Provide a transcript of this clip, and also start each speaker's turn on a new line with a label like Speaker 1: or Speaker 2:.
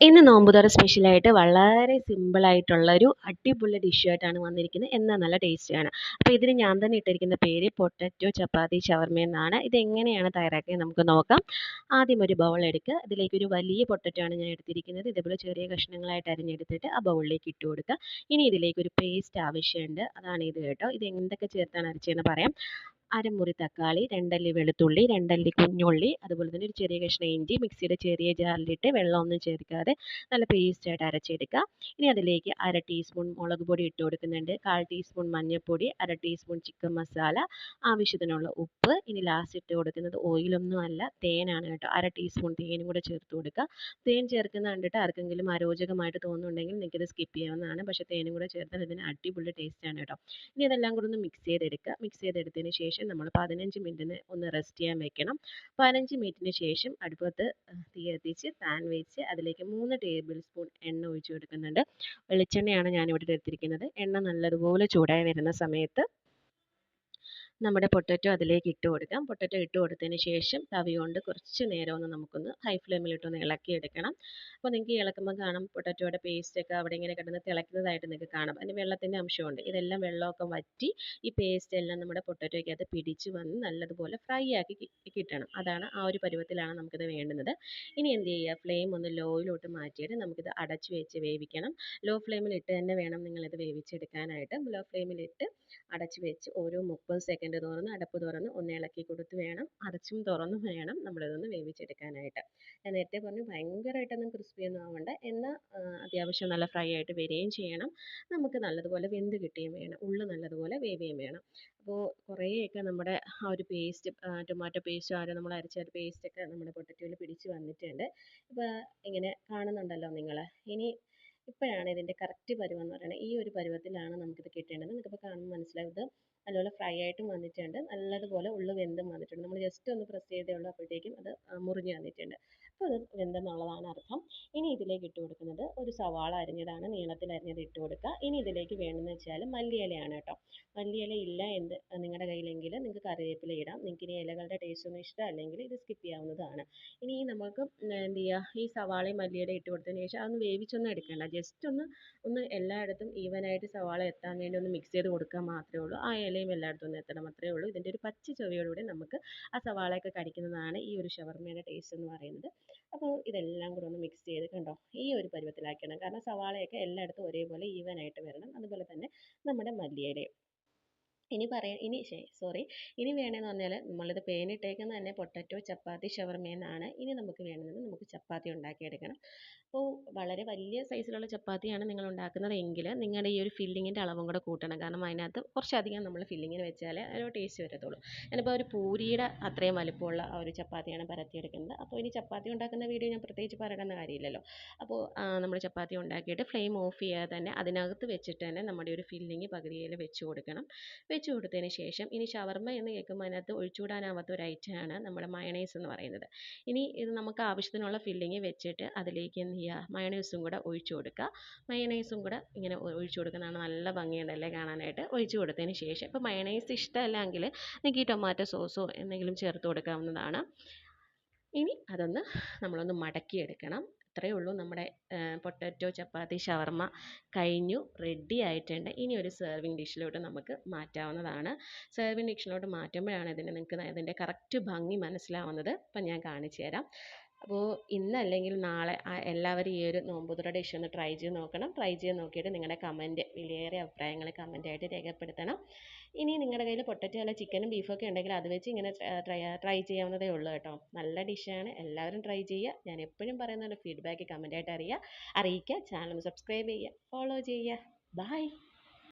Speaker 1: ഇന്ന് നോമ്പുതോറ സ്പെഷ്യലായിട്ട് വളരെ സിമ്പിളായിട്ടുള്ളൊരു അടിപൊളി ഡിഷായിട്ടാണ് വന്നിരിക്കുന്നത്. എന്നാൽ നല്ല ടേസ്റ്റിയാണ് അപ്പോൾ ഇതിന് ഞാൻ തന്നെ ഇട്ടിരിക്കുന്ന പേര് പൊട്ടറ്റോ ചപ്പാത്തി ഷവർമ എന്നാണ്. ഇത് എങ്ങനെയാണ് തയ്യാറാക്കിയത് നമുക്ക് നോക്കാം. ആദ്യം ഒരു ബൗൾ എടുക്കുക. ഇതിലേക്ക് ഒരു വലിയ പൊട്ടറ്റോ ആണ് ഞാൻ എടുത്തിരിക്കുന്നത്. ഇതേപോലെ ചെറിയ കഷ്ണങ്ങളായിട്ട് അരിഞ്ഞെടുത്തിട്ട് ആ ബൗളിലേക്ക് ഇട്ട് കൊടുക്കുക. ഇനി ഇതിലേക്ക് ഒരു പേസ്റ്റ് ആവശ്യമുണ്ട്. അതാണ് ഇത് കേട്ടോ. ഇത് എന്തൊക്കെ ചേർത്താണ് അരച്ചതെന്ന് പറയാം. അരമുറി തക്കാളി രണ്ടല്ലി വെളുത്തുള്ളി രണ്ടല്ലി കുഞ്ഞുള്ളി അതുപോലെ തന്നെ ഒരു ചെറിയ കഷ്ണം ഇഞ്ചി മിക്സിയുടെ ചെറിയ ജാറിലിട്ട് വെള്ളമൊന്നും ചേർക്കാതെ നല്ല പേസ്റ്റായിട്ട് അരച്ചെടുക്കുക. ഇനി അതിലേക്ക് അര ടീസ്പൂൺ മുളക് പൊടി ഇട്ട് കൊടുക്കുന്നുണ്ട്. കാൽ ടീസ്പൂൺ മഞ്ഞൾപ്പൊടി അര ടീസ്പൂൺ ചിക്കൻ മസാല ആവശ്യത്തിനുള്ള ഉപ്പ്. ഇനി ലാസ്റ്റ് ഇട്ട് കൊടുക്കുന്നത് ഓയിലൊന്നും അല്ല തേനാണ് കേട്ടോ. അര ടീസ്പൂൺ തേനും കൂടെ ചേർത്ത് കൊടുക്കുക. തേൻ ചേർക്കുന്ന കണ്ടിട്ട് ആർക്കെങ്കിലും അരോചകമായിട്ട് തോന്നുന്നുണ്ടെങ്കിൽ നിങ്ങൾക്കിത് സ്കിപ്പ് ചെയ്യാവുന്നതാണ്. പക്ഷേ തേനും കൂടെ ചേർത്താൽ ഇതിന് അടിപൊളി ടേസ്റ്റാണ് കേട്ടോ. ഇനി ഇതെല്ലാം കൂടെ ഒന്ന് മിക്സ് ചെയ്തെടുക്കുക. മിക്സ് ചെയ്തെടുത്തതിന് ശേഷം ശേഷം നമ്മൾ പതിനഞ്ച് മിനിറ്റിന് ഒന്ന് റെസ്റ്റ് ചെയ്യാൻ വെക്കണം. പതിനഞ്ച് മിനിറ്റിന് ശേഷം അടുപ്പത്ത് തീ കത്തിച്ച് പാൻ വെച്ച് അതിലേക്ക് മൂന്ന് ടേബിൾ സ്പൂൺ എണ്ണ ഒഴിച്ച് കൊടുക്കുന്നുണ്ട്. വെളിച്ചെണ്ണയാണ് ഞാനിവിടെ എടുത്തിരിക്കുന്നത്. എണ്ണ നല്ലതുപോലെ ചൂടായി വരുന്ന സമയത്ത് നമ്മുടെ പൊട്ടറ്റോ അതിലേക്ക് ഇട്ട് കൊടുക്കാം. പൊട്ടറ്റോ ഇട്ട് കൊടുത്തതിന് ശേഷം തവി കൊണ്ട് കുറച്ച് നേരം ഒന്ന് നമുക്കൊന്ന് ഹൈ ഫ്ലെയിമിലിട്ടൊന്ന് ഇളക്കിയെടുക്കണം. അപ്പോൾ നിങ്ങൾക്ക് ഇളക്കുമ്പോൾ കാണാം പൊട്ടറ്റോയുടെ പേസ്റ്റൊക്കെ അവിടെ ഇങ്ങനെ കിടന്ന് തിളക്കുന്നതായിട്ട് നിങ്ങൾക്ക് കാണാം. അതിന് വെള്ളത്തിന്റെ അംശമുണ്ട്. ഇതെല്ലാം വെള്ളമൊക്കെ വറ്റി ഈ പേസ്റ്റ് എല്ലാം നമ്മുടെ പൊട്ടറ്റോയ്ക്കകത്ത് പിടിച്ച് വന്ന് നല്ലതുപോലെ ഫ്രൈ ആക്കി കിട്ടണം. അതാണ് ആ ഒരു പരുവത്തിലാണ് നമുക്കിത് വേണ്ടുന്നത്. ഇനി എന്ത് ചെയ്യുക? ഫ്ലെയിം ഒന്ന് ലോയിലോട്ട് മാറ്റിയിട്ട് നമുക്കിത് അടച്ച് വെച്ച് വേവിക്കണം. ലോ ഫ്ലെയിമിലിട്ട് തന്നെ വേണം നിങ്ങളിത് വേവിച്ചെടുക്കാനായിട്ട്. ലോ ഫ്ലെയിമിലിട്ട് അടച്ച് വെച്ച് ഓരോ മുപ്പത് സെക്കൻഡ് സെക്കൻഡ് തുറന്ന് അടപ്പ് തുറന്ന് ഒന്ന് ഇളക്കി കൊടുത്ത് വേണം. അടച്ചും തുറന്നും വേണം നമ്മളിതൊന്ന് വേവിച്ചെടുക്കാനായിട്ട്. ഞാൻ നേരത്തെ പറഞ്ഞു ഭയങ്കരമായിട്ടൊന്നും ക്രിസ്പിയൊന്നും ആവണ്ട. എന്നാൽ അത്യാവശ്യം നല്ല ഫ്രൈ ആയിട്ട് വരികയും ചെയ്യണം. നമുക്ക് നല്ലതുപോലെ വെന്ത് കിട്ടുകയും വേണം. ഉള്ളു നല്ലതുപോലെ വേവുകയും വേണം. അപ്പോൾ കുറേയൊക്കെ നമ്മുടെ ആ ഒരു പേസ്റ്റ് ടൊമാറ്റോ പേസ്റ്റ് ആരോ നമ്മൾ അരച്ച ഒരു പേസ്റ്റൊക്കെ നമ്മുടെ പൊട്ടറ്റോയിൽ പിടിച്ച് വന്നിട്ടുണ്ട്. ഇപ്പോൾ ഇങ്ങനെ കാണുന്നുണ്ടല്ലോ നിങ്ങൾ ഇനി ഇപ്പോഴാണ് ഇതിന്റെ കറക്റ്റ് പരുവം എന്ന് പറയുന്നത്. ഈ ഒരു പരുവത്തിലാണ് നമുക്കിത് കിട്ടേണ്ടത്. നിങ്ങൾക്കിപ്പോൾ കാണുമ്പോൾ മനസ്സിലാവും. ഇത് നല്ലപോലെ ഫ്രൈ ആയിട്ടും വന്നിട്ടുണ്ട്. നല്ലതുപോലെ ഉള്ളു വെന്തും വന്നിട്ടുണ്ട്. നമ്മൾ ജസ്റ്റ് ഒന്ന് പ്രസ് ചെയ്തേ ഉള്ളൂ അപ്പോഴത്തേക്കും അത് മുറിഞ്ഞ് വന്നിട്ടുണ്ട്. അത് വെന്തെന്നുള്ളതാണ് അർത്ഥം ഇനി ഇതിലേക്ക് ഇട്ട് കൊടുക്കുന്നത് ഒരു സവാള അരിഞ്ഞതാണ്. നീളത്തിൽ അരിഞ്ഞത് ഇട്ട് കൊടുക്കുക. ഇനി ഇതിലേക്ക് വേണമെന്ന് വെച്ചാൽ മല്ലിയിലയാണ് കേട്ടോ. മല്ലിയില ഇല്ല എന്ത് നിങ്ങളുടെ കയ്യിലെങ്കിൽ നിങ്ങൾക്ക് കറിവേപ്പില ഇടാം. നിങ്ങൾക്ക് ഇനി ഇലകളുടെ ടേസ്റ്റ് ഒന്നും ഇഷ്ടമല്ലെങ്കിൽ ഇത് സ്കിപ്പ് ചെയ്യാവുന്നതാണ്. ഇനി നമുക്ക് എന്ത് ചെയ്യുക? ഈ സവാളയും മല്ലിയില ഇട്ട് കൊടുത്തതിന് ശേഷം അതൊന്ന് വേവിച്ചൊന്നും എടുക്കണ്ട. ജസ്റ്റ് ഒന്ന് ഒന്ന് എല്ലായിടത്തും ഈവനായിട്ട് സവാള എത്താൻ വേണ്ടി ഒന്ന് മിക്സ് ചെയ്ത് കൊടുക്കുക മാത്രമേ ഉള്ളൂ. ആ ഇലയും എല്ലായിടത്തും ഒന്ന് എത്തണം അത്രയേ ഉള്ളൂ. ഇതിന്റെ ഒരു പച്ച ചുവയോടുകൂടി നമുക്ക് ആ സവാളയൊക്കെ കടിക്കുന്നതാണ് ഈ ഒരു ഷവർമയുടെ ടേസ്റ്റ് എന്ന് പറയുന്നത്. അപ്പോൾ ഇതെല്ലാം കൂടെ ഒന്ന് മിക്സ് ചെയ്ത് കണ്ടോ? ഈ ഒരു പരുവത്തിലാക്കണം കാരണം സവാളയൊക്കെ എല്ലായിടത്തും ഒരേപോലെ ഈവൻ ആയിട്ട് വരണം. അതുപോലെ തന്നെ നമ്മുടെ മല്ലിയിലയും. ഇനി പറയ ഇനി സോറി. ഇനി വേണമെന്ന് പറഞ്ഞാൽ നമ്മളിത് പേനിട്ടേക്കുന്ന തന്നെ പൊട്ടറ്റോ ചപ്പാത്തി ഷവർമ എന്നാണ് ഇനി നമുക്ക് വേണ്ടത് നമുക്ക് ചപ്പാത്തി ഉണ്ടാക്കിയെടുക്കണം. അപ്പോൾ വളരെ വലിയ സൈസിലുള്ള ചപ്പാത്തിയാണ് നിങ്ങൾ ഉണ്ടാക്കുന്നത് എങ്കിൽ നിങ്ങളുടെ ഈ ഒരു ഫില്ലിങ്ങിന്റെ അളവും കൂടെ കൂട്ടണം. കാരണം അതിനകത്ത് കുറച്ചധികം നമ്മൾ ഫില്ലിങ്ങിന് വെച്ചാൽ ഒരു ടേസ്റ്റ് വരത്തുള്ളൂ. ഞാനിപ്പോൾ ഒരു പൂരിയുടെ അത്രയും വലുപ്പമുള്ള ആ ഒരു ചപ്പാത്തിയാണ് പരത്തിയെടുക്കുന്നത്. അപ്പോൾ ഇനി ചപ്പാത്തി ഉണ്ടാക്കുന്ന വീഡിയോ ഞാൻ പ്രത്യേകിച്ച് പറയേണ്ട കാര്യമില്ലല്ലോ. അപ്പോൾ നമ്മൾ ചപ്പാത്തി ഉണ്ടാക്കിയിട്ട് ഫ്ലെയിം ഓഫ് ചെയ്യാതെ തന്നെ അതിനകത്ത് വെച്ചിട്ട് തന്നെ നമ്മുടെ ഒരു ഫില്ലിങ് പകുതിയിൽ വെച്ച് കൊടുക്കണം. വെച്ച് കൊടുത്തതിന് ശേഷം ഇനി ഷവർമ്മ എന്ന് കേൾക്കുമ്പോൾ അതിനകത്ത് ഒഴിച്ചുകൂടാനാവാത്ത ഒരു ഐറ്റമാണ് നമ്മുടെ മയണൈസ് എന്ന് പറയുന്നത്. ഇനി ഇത് നമുക്ക് ആവശ്യത്തിനുള്ള ഫില്ലിങ് വെച്ചിട്ട് അതിലേക്ക് എന്ത് ചെയ്യുക? മയണൈസും കൂടെ ഒഴിച്ചു കൊടുക്കുക. മയണൈസും കൂടെ ഇങ്ങനെ ഒഴിച്ചു കൊടുക്കുന്നതാണ് നല്ല ഭംഗിയുണ്ടല്ലേ കാണാനായിട്ട്? ഒഴിച്ചു കൊടുത്തതിന് ശേഷം ഇപ്പോൾ മയണൈസ് ഇഷ്ടമല്ലെങ്കിൽ നിങ്ങൾക്ക് ഈ ടൊമാറ്റോ സോസോ എന്തെങ്കിലും ചേർത്ത് കൊടുക്കാവുന്നതാണ്. ഇനി അതൊന്ന് നമ്മളൊന്ന് മടക്കിയെടുക്കണം. ഇത്രയേ ഉള്ളൂ. നമ്മുടെ പൊട്ടറ്റോ ചപ്പാത്തി ഷവർമ്മ കഴിഞ്ഞു. റെഡി ആയിട്ടുണ്ട്. ഇനി ഒരു സെർവിങ് ഡിഷിലോട്ട് നമുക്ക് മാറ്റാവുന്നതാണ്. സെർവിങ് ഡിഷിലോട്ട് മാറ്റുമ്പോഴാണ് ഇതിന്റെ നിങ്ങൾക്ക് ഇതിന്റെ കറക്റ്റ് ഭംഗി മനസ്സിലാവുന്നത്. അപ്പം ഞാൻ കാണിച്ചു തരാം. അപ്പോൾ ഇന്നല്ലെങ്കിൽ നാളെ എല്ലാവരും ഈ ഒരു നോമ്പുതുറ ഡിഷ് ഒന്ന് ട്രൈ ചെയ്ത് നോക്കണം. ട്രൈ ചെയ്ത് നോക്കിയിട്ട് നിങ്ങളുടെ കമന്റ് വിലയേറിയ അഭിപ്രായങ്ങൾ കമന്റായിട്ട് രേഖപ്പെടുത്തണം. ഇനി നിങ്ങളുടെ കയ്യിൽ പൊട്ടറ്റോ അല്ല ചിക്കനും ബീഫൊക്കെ ഉണ്ടെങ്കിൽ അത് വെച്ച് ഇങ്ങനെ ട്രൈ ചെയ്യാവുന്നതേ ഉള്ളൂ കേട്ടോ. നല്ല ഡിഷാണ് എല്ലാവരും ട്രൈ ചെയ്യുക. ഞാൻ എപ്പോഴും പറയുന്ന ഫീഡ്ബാക്ക് കമന്റായിട്ട് അറിയുക. അറിയിക്കുക. ചാനൽ സബ്സ്ക്രൈബ് ചെയ്യുക. ഫോളോ ചെയ്യുക. ബൈ